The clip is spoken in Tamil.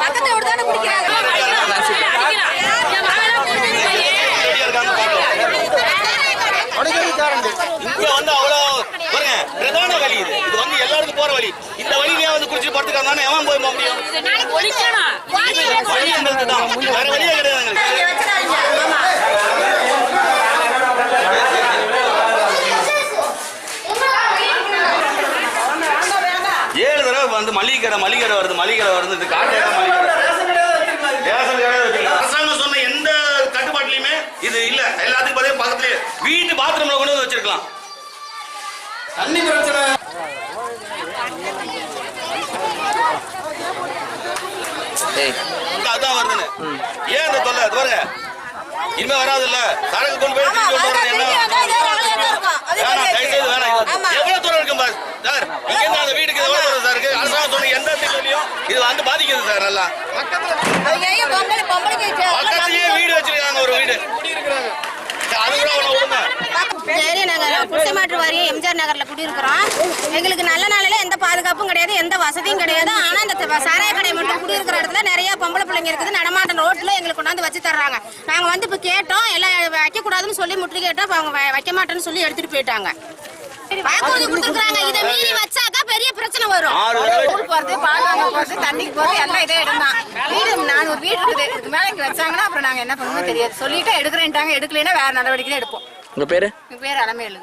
பக்கத்துல விடுதானே இங்க வந்து அவ்வளோ பாருங்க பிரதான வழி இது. வந்து எல்லாருக்கும் போற வழி இந்த வழியிலேயே வந்து குறிச்சு படுத்துக்காங்க எவன் போய் முடியும் வழி எங்களுக்கு வேற வழியே கிடையாது வந்து மளிகை கடை மளிகை கடை வருது மளிகை கடை வருது. இது காட்டு மளிகை கடை. ரேஷன் கடை வச்சிருக்காங்க. அரசாங்கம் சொன்ன எந்த கட்டுப்பாட்டுலயுமே இது இல்ல. எல்லாத்துக்கும் பார்த்தா பக்கத்துலயே வீட்டு பாத்ரூம்ல கொண்டு வந்து வச்சிருக்கலாம். தண்ணி பிரச்சனை. அதான் வருதுன்னு. ஏன் இந்த தொல்லை? அது பாருங்க. இனிமே வராது இல்ல சரக்கு கொண்டு போய் இது வந்து பாதிக்குது சார் நல்லா. பக்கத்துலயே வீடு வச்சிருக்காங்க ஒரு வீடு. சரி நாங்க குடிசை மாற்று வாரியம் எம்ஜிஆர் நகர்ல குடியிருக்கிறோம். எங்களுக்கு நல்ல நாளில எந்த பாதுகாப்பும் கிடையாது எந்த வசதியும் கிடையாது. ஆனா இந்த சாராய கடை மட்டும் குடியிருக்கிற இடத்துல நிறைய பொம்பளை பிள்ளைங்க இருக்குது. நடமாட்டம் ரோட்ல எங்களுக்கு கொண்டாந்து வச்சு தர்றாங்க. நாங்க வந்து இப்ப கேட்டோம் எல்லாம் வைக்க கூடாதுன்னு சொல்லி முற்று கேட்டோம் அவங்க வைக்க மாட்டேன்னு சொல்லி எடுத்துட்டு போயிட்டாங்க. வாக்குறுதி கொடுத்துருக்காங்க இதை மீறி வச்சாக்கா பெரிய பிரச்சனை வரும். போறது தண்ணிக்கு போறது எல்லாம் இதே இடம் தான் வீடு நான் ஒரு வீடு இருக்குது இதுக்கு மேல இங்க வச்சாங்கன்னா அப்புறம் நாங்க என்ன பண்ணுவோம் தெரியாது. சொல்லிட்டு எடுக்கிறேன்ட்டாங்க எடுக்கலைன்னா வேற நடவடிக்கை எடுப்போம். உங்க பேரு? எங்க பேர் அலமேலு.